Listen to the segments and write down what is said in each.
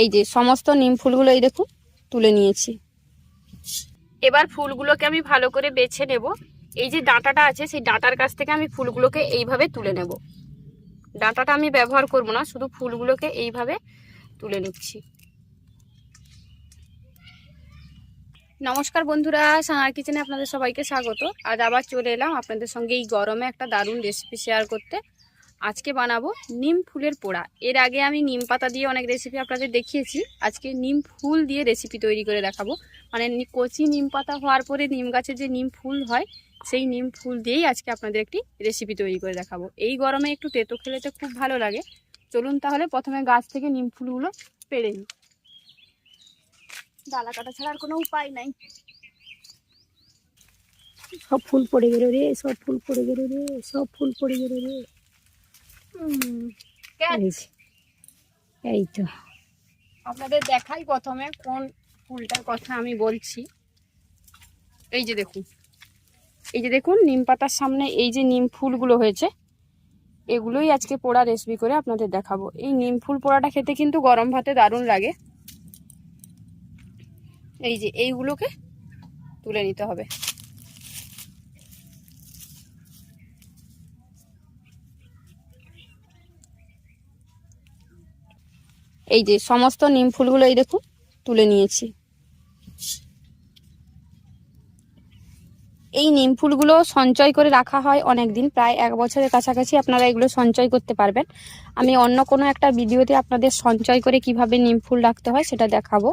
এই যে সমস্ত নিম ফুলগুলো এই দেখুন তুলে নিয়েছি। এবার ফুলগুলোকে আমি ভালো করে বেছে নেব। এই যে ডাঁটাটা আছে সেই ডাঁটার কাছ থেকে আমি ফুলগুলোকে এইভাবে তুলে নেব। ডাঁটাটা আমি ব্যবহার করব না শুধু ফুলগুলোকে এইভাবে তুলে নিচ্ছি। নমস্কার বন্ধুরা সানার কিচেনে আপনাদের সবাইকে স্বাগত। আজ আবার চলে এলাম আপনাদের সঙ্গে এই গরমে একটা দারুণ রেসিপি শেয়ার করতে। আজকে বানাবো নিম ফুলের পোড়া। এর আগে আমি নিম পাতা দিয়ে অনেক রেসিপি আপনাদের দেখিয়েছি। আজকে নিম ফুল দিয়ে রেসিপি তৈরি করে দেখাবো। মানে নি- কচি নিম পাতা হওয়ার পরে নিম গাছের যে নিম ফুল হয় সেই নিম ফুল দিয়েই আজকে আপনাদের একটি রেসিপি তৈরি করে দেখাবো। এই গরমে একটু তেতো খেলেতে খুব ভালো লাগে। চলুন তাহলে প্রথমে গাছ থেকে নিম ফুলগুলো পেড়ে নিই। ডালা কাটা ছাড়া আর কোনো উপায় নাই। সব ফুল পড়ে গেল রে সব ফুল পড়ে গেল রে সব ফুল পড়ে গেল রে। এই তো। আপনাদের দেখাই প্রথমে কোন ফুলটার কথা আমি বলছি। এই যে দেখুন। এই যে দেখুন নিম পাতার সামনে এই যে নিম ফুলগুলো হয়েছে এগুলোই আজকে পোড়া রেসিপি করে আপনাদের দেখাবো। এই নিম ফুল পোড়াটা খেতে কিন্তু গরম ভাতে দারুণ লাগে। এই যে এইগুলোকে তুলে নিতে হবে। এই যে সমস্ত নিম ফুলগুলো এই দেখুন, তুলে নিয়েছি। এই নিম ফুলগুলো সঞ্চয় করে রাখা হয় অনেক দিন প্রায় এক বছরের কাছাকাছি আপনারা এগুলো সঞ্চয় করতে পারবেন। আমি অন্য কোনো একটা ভিডিওতে আপনাদের সঞ্চয় করে কীভাবে নিম ফুল রাখতে হয় সেটা দেখাবো।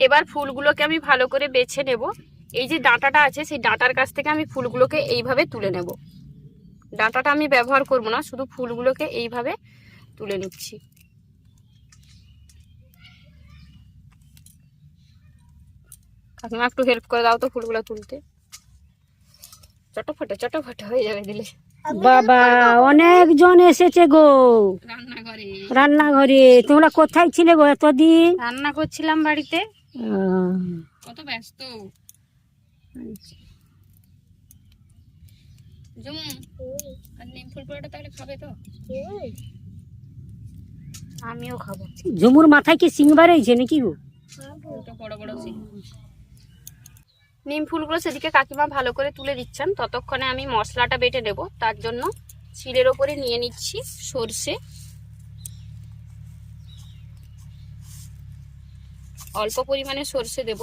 এবার ফুলগুলোকে আমি ভালো করে বেছে নেব। এই যে ডাঁটাটা আছে, সেই ডাঁটার কাছ থেকে আমি ফুলগুলোকে এইভাবে তুলে নেব। ডাঁটাটা আমি ব্যবহার করব না, শুধু ফুলগুলোকে এইভাবে তুলে নিচ্ছি। কাকিমা একটু হেল্প করে দাও তো ফুলগুলো তুলতে। চটফটে চটফটে হয়ে যাবে দিলে। বাবা অনেক জন এসেছে গো। রান্নাঘরে। রান্নাঘরে তোমরা কোথায় ছিলে গো এতদিন? রান্না করছিলাম বাড়িতে। কত ব্যস্ত। জুম আর নিম ফুল পোড়াটা তাহলে খাবে তো? আমিও খাব। ঝুমুর মাথায় কি সিং বাড়াইছে নাকি গো? নিম ফুলগুলো সেদিকে কাকিমা ভালো করে তুলে দিচ্ছেন। ততক্ষণে আমি মশলাটা বেটে নেব তার জন্য শিলের ওপরে নিয়ে নিচ্ছি সর্ষে। অল্প পরিমাণে সর্ষে দেব।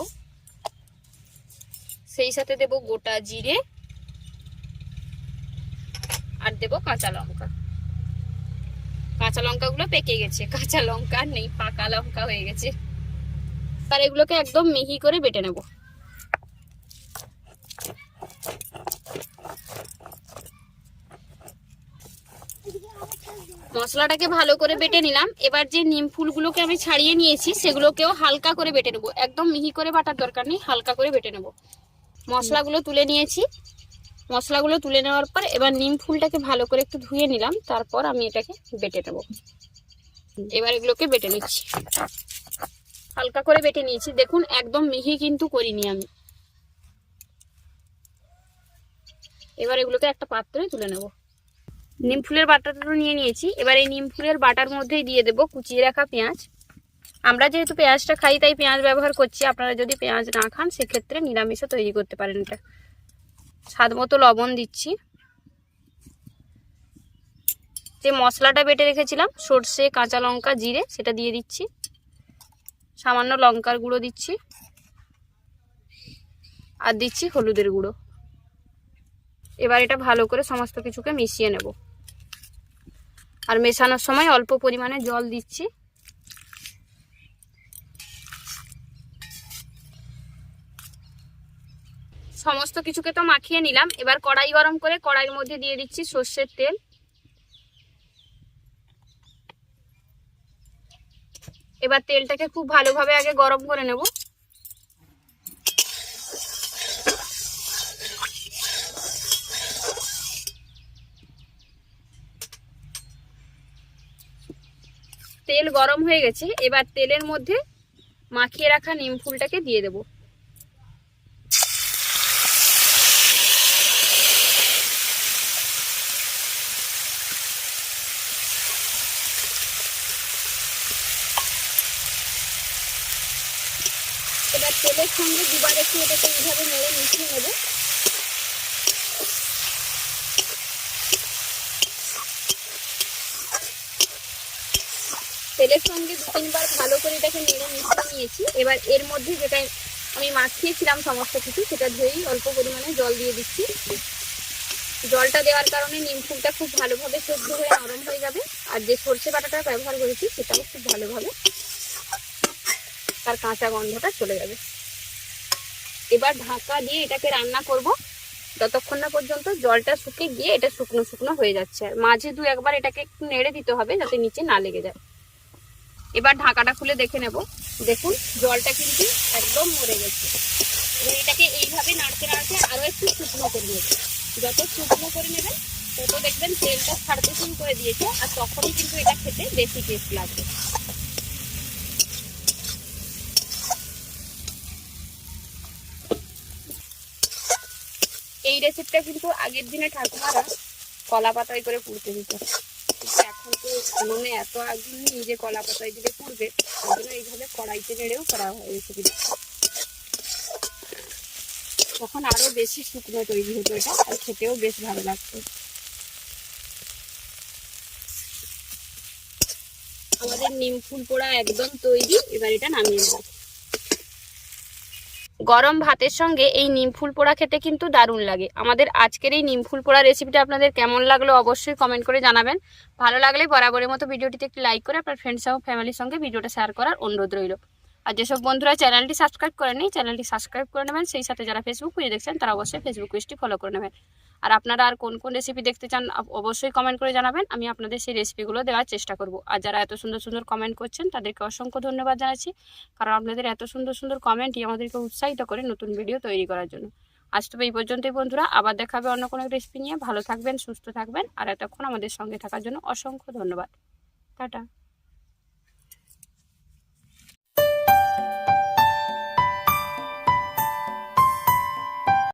সেই সাথে দেব গোটা জিরে। আর দেব কাঁচা লঙ্কা। কাঁচা লঙ্কাগুলো পেকে গেছে। কাঁচা লঙ্কা নেই, পাকা লঙ্কা হয়ে গেছে। তার এগুলোকে একদম মিহি করে বেটে নেব। মশলাটাকে ভালো করে বেটে নিলাম। এবার যে নিম ফুলগুলোকে আমি ছাড়িয়ে নিয়েছি, সেগুলোকেও হালকা করে বেটে নেব। একদম মিহি করে বাটার দরকার নেই, হালকা করে বেটে নেব। মশলাগুলো তুলে নিয়েছি। মশলাগুলো তুলে নেওয়ার পর এবার নিম ফুলটাকে ভালো করে একটু ধুয়ে নিলাম, তারপর আমি এটাকে বেটে নেব। এবার এগুলোকে বেটে নিচ্ছি। হালকা করে বেটে নিয়েছি। দেখুন, একদম মিহি কিন্তু করিনি আমি। এবার এগুলোকে একটা পাত্রে তুলে নেব। নিম ফুলের বাটাটা নিয়ে নিয়েছি। এবার এই নিম ফুলের বাটার মধ্যেই দিয়ে দেব কুচিয়ে রাখা পেঁয়াজ। আমরা যেহেতু পেঁয়াজটা খাই, তাই পেঁয়াজ ব্যবহার করছি। আপনারা যদি পেঁয়াজ না খান, সেক্ষেত্রে নিরামিষও তৈরি করতে পারেন এটা। স্বাদ মতো লবণ দিচ্ছি। যে মশলাটা বেটে রেখেছিলাম, সর্ষে, কাঁচা লঙ্কা, জিরে, সেটা দিয়ে দিচ্ছি। সামান্য লঙ্কার গুঁড়ো দিচ্ছি। আর দিচ্ছি হলুদের গুঁড়ো। এবার এটা ভালো করে সমস্ত কিছুকে মিশিয়ে নেব। আর মেশানোর সময় অল্প পরিমাণে জল দিচ্ছি। সমস্ত কিছুকে তো মাখিয়ে নিলাম। এবার কড়াই গরম করে কড়াইয়ের মধ্যে দিয়ে দিচ্ছি সর্ষের তেল। এবার তেলটাকে খুব ভালোভাবে আগে গরম করে নেব। তেল গরম হয়ে গেছে, এবার তেলের মধ্যে মাখিয়ে রাখা নিম ফুলটাকে দিয়ে দেব। এবার তেলের সঙ্গে দুবার একটু এটাকে এইভাবে নেড়ে মিশিয়ে নেবে। তেলের সঙ্গে দু তিনবার ভালো করে এটাকে নেড়ে মিশিয়ে নিয়েছি। এবার এর মধ্যে যেটা আমি মাখিয়েছিলাম সমস্ত কিছু, সেটা ধুয়েই অল্প পরিমাণে জল দিয়ে দিচ্ছি। জলটা দেওয়ার কারণে নিম ফুলটা খুব ভালোভাবে সেদ্ধ হয়ে নরম হয়ে যাবে। আর যে সর্ষে বাটাটা ব্যবহার করেছি, সেটাও খুব ভালোভাবে তার কাঁচা গন্ধটা চলে যাবে। এবার ঢাকা দিয়ে এটাকে রান্না করব। যতক্ষণ না পর্যন্ত জলটা শুকে গিয়ে এটা শুকনো শুকনো হয়ে যাচ্ছে। আর মাঝে দু একবার এটাকে একটু নেড়ে দিতে হবে, যাতে নিচে না লেগে যায়। এবার ঢাকাটা খুলে দেখে নেব। দেখুন, জলটা কিন্তু একদম মরে গেছে। এবার এটাকে এইভাবে নাড়তে নাড়তে আরও একটু শুকনো করে নেবে যত শুকনো করে নেবেন, তত দেখবেন তেলটা ছাড়তে শুরু করে দিয়েছে আর তখনই কিন্তু এটা খেতে বেশি টেস্ট লাগবে। এই রেসিপিটা কিন্তু আগের দিনে ঠাকুমারা কলা পাতায় করে পুড়তে দিত। কিন্তু উনুনে এত আগুন যে কলা পাতায় দিলে পুড়বে। ওই এইভাবে কড়াইতে নেড়েও করা হয় রেসিপিটা তখন আরও বেশি শুকনো তৈরি হতো এটা, আর খেতেও বেশ ভালো লাগতো। আমাদের নিম ফুল পোড়া একদম তৈরি, এবার এটা নামিয়ে নেব। গরম ভাতের সঙ্গে এই নিম ফুল পোড়া খেতে কিন্তু দারুণ লাগে। আমাদের আজকের এই নিম ফুল পোড়া রেসিপিটা আপনাদের কেমন লাগল অবশ্যই কমেন্ট করে জানাবেন। ভালো লাগলে বরাবরের মতো ভিডিওটিতে একটি লাইক করে আপনার ফ্রেন্ডস এবং ফ্যামিলির সঙ্গে ভিডিওটা শেয়ার করার অনুরোধ রইল। আর যেসব বন্ধুরা চ্যানেলটি সাবস্ক্রাইব করেনি চ্যানেলটি সাবস্ক্রাইব করে নেবেন। সেই সাথে যারা ফেসবুক পেজে দেখছেন, তারা অবশ্যই ফেসবুক পেজটি ফলো করে নেবেন। আর আপনারা আর কোন কোন রেসিপি দেখতে চান অবশ্যই কমেন্ট করে জানাবেন। আমি আপনাদের সেই রেসিপিগুলো দেওয়ার চেষ্টা করব। আর যারা এত সুন্দর সুন্দর কমেন্ট করছেন, তাদেরকে অসংখ্য ধন্যবাদ জানাচ্ছি। কারণ আপনাদের এত সুন্দর সুন্দর কমেন্টই আমাদেরকে উৎসাহিত করে নতুন ভিডিও তৈরি করার জন্য। আজ তবে এই পর্যন্তই বন্ধুরা। আবার দেখা হবে অন্য কোনো রেসিপি নিয়ে। ভালো থাকবেন, সুস্থ থাকবেন। আর এতক্ষণ আমাদের সঙ্গে থাকার জন্য অসংখ্য ধন্যবাদ। টাটা।